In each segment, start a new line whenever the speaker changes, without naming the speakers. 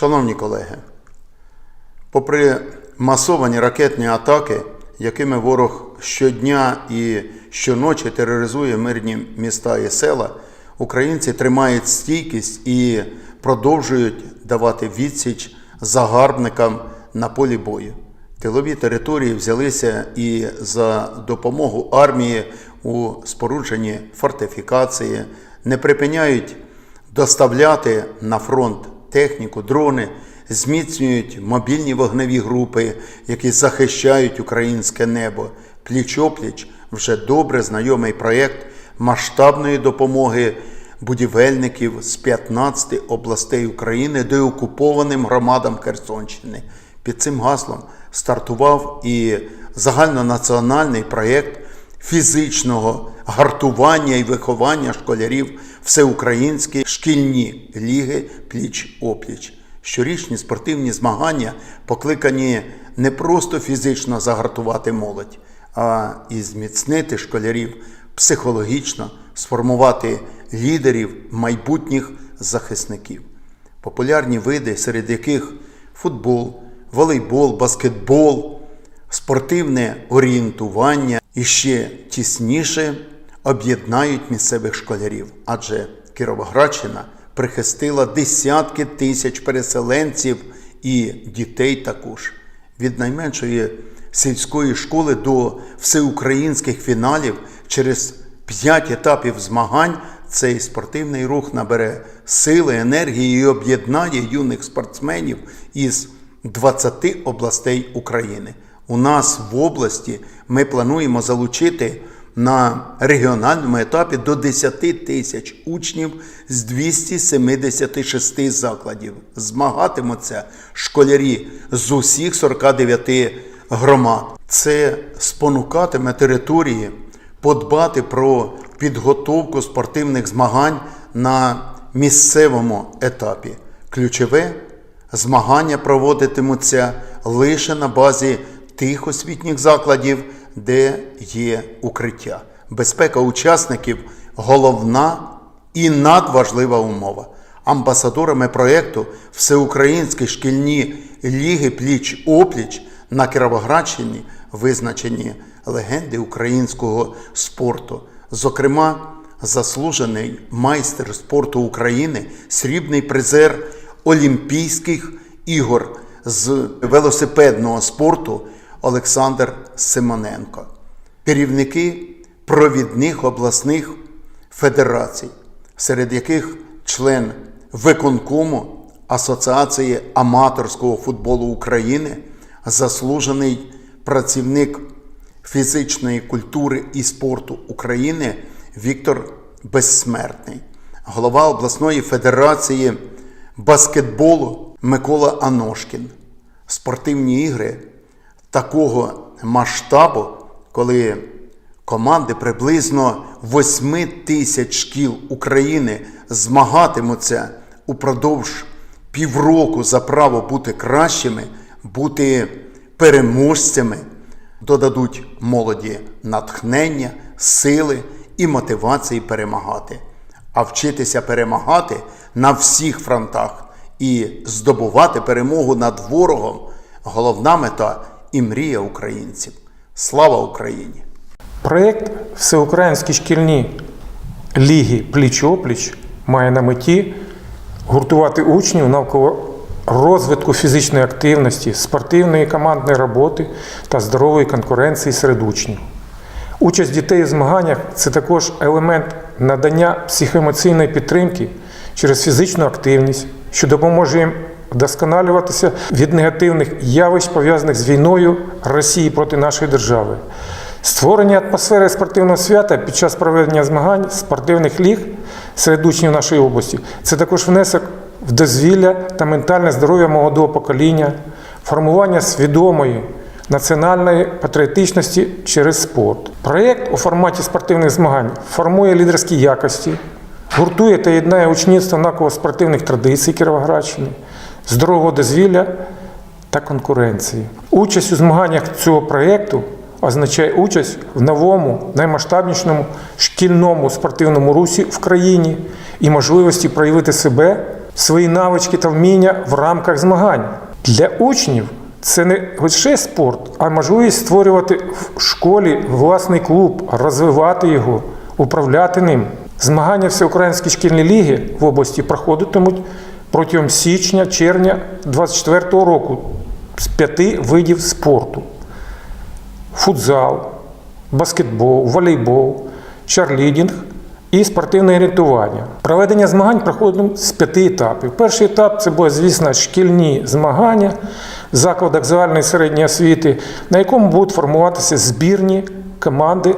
Шановні колеги, попри масовані ракетні атаки, якими ворог щодня і щоночі тероризує мирні міста і села, українці тримають стійкість і продовжують давати відсіч загарбникам на полі бою. Тилові території взялися і за допомогу армії у спорудженні фортифікації, не припиняють доставляти на фронт техніку, дрони, зміцнюють мобільні вогневі групи, які захищають українське небо. Пліч-опліч вже добре знайомий проєкт масштабної допомоги будівельників з 15 областей України деокупованим громадам Херсонщини. Під цим гаслом стартував і загальнонаціональний проєкт фізичного гартування і виховання школярів всеукраїнські шкільні ліги пліч-опліч. Щорічні спортивні змагання покликані не просто фізично загартувати молодь, а і зміцнити школярів психологічно, сформувати лідерів майбутніх захисників. Популярні види, серед яких футбол, волейбол, баскетбол, спортивне орієнтування і ще тісніше об'єднають місцевих школярів, адже Кіровоградщина прихистила десятки тисяч переселенців і дітей також. Від найменшої сільської школи до всеукраїнських фіналів через п'ять етапів змагань цей спортивний рух набере сили, енергії і об'єднає юних спортсменів із 20 областей України. У нас в області ми плануємо залучити на регіональному етапі до 10 тисяч учнів з 276 закладів. Змагатимуться школярі з усіх 49 громад. Це спонукатиме території подбати про підготовку спортивних змагань на місцевому етапі. Ключове змагання проводитимуться лише на базі тих освітніх закладів, де є укриття. Безпека учасників головна і надважлива умова. Амбасадорами проєкту Всеукраїнські шкільні ліги пліч-опліч на Кіровоградщині визначені легенди українського спорту. Зокрема, заслужений майстер спорту України, срібний призер Олімпійських ігор з велосипедного спорту Олександр Симоненко, керівники провідних обласних федерацій, серед яких член виконкому Асоціації аматорського футболу України, заслужений працівник фізичної культури і спорту України Віктор Безсмертний, голова обласної федерації баскетболу Микола Аношкін. Спортивні ігри такого масштабу, коли команди приблизно 8 тисяч шкіл України змагатимуться упродовж півроку за право бути кращими, бути переможцями, додадуть молоді натхнення, сили і мотивації перемагати. А вчитися перемагати на всіх фронтах і здобувати перемогу над ворогом головна мета і мрія українців. Слава Україні!
Проєкт Всеукраїнські шкільні ліги пліч-опліч має на меті гуртувати учнів навколо розвитку фізичної активності, спортивної командної роботи та здорової конкуренції серед учнів. Участь дітей у змаганнях це також елемент надання психоемоційної підтримки через фізичну активність, що допоможе їм вдосконалюватися від негативних явищ, пов'язаних з війною Росії проти нашої держави. Створення атмосфери спортивного свята під час проведення змагань спортивних ліг серед учнів нашої області це також внесок в дозвілля та ментальне здоров'я молодого покоління, формування свідомої національної патріотичності через спорт. Проєкт у форматі спортивних змагань формує лідерські якості, гуртує та єднає учнівство навколо спортивних традицій Кіровоградщини, здорового дозвілля та конкуренції. Участь у змаганнях цього проєкту означає участь в новому, наймасштабнішому шкільному спортивному русі в країні і можливості проявити себе свої навички та вміння в рамках змагань. Для учнів це не лише спорт, а можливість створювати в школі власний клуб, розвивати його, управляти ним. Змагання Всеукраїнської шкільної ліги в області проходитимуть протягом січня-червня 2024 року з п'яти видів спорту: футзал, баскетбол, волейбол, чарлідінг і спортивне орієнтування. Проведення змагань проходить з п'яти етапів. Перший етап це були, звісно, шкільні змагання в закладах загальної середньої освіти, на якому будуть формуватися збірні команди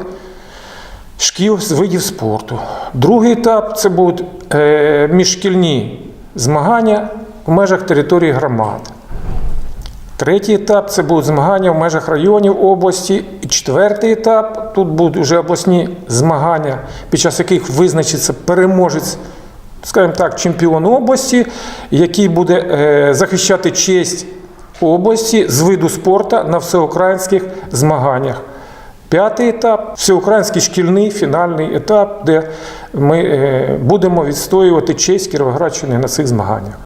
шкіл з видів спорту. Другий етап це будуть е, міжшкільні змагання в межах території громад. Третій етап це будуть змагання в межах районів області. І четвертий етап тут будуть вже обласні змагання, під час яких визначиться переможець, скажімо так, чемпіон області, який буде е, захищати честь області з виду спорту на всеукраїнських змаганнях. П'ятий етап всеукраїнський шкільний фінальний етап, де ми е, будемо відстоювати честь Кіровоградщини на цих змаганнях.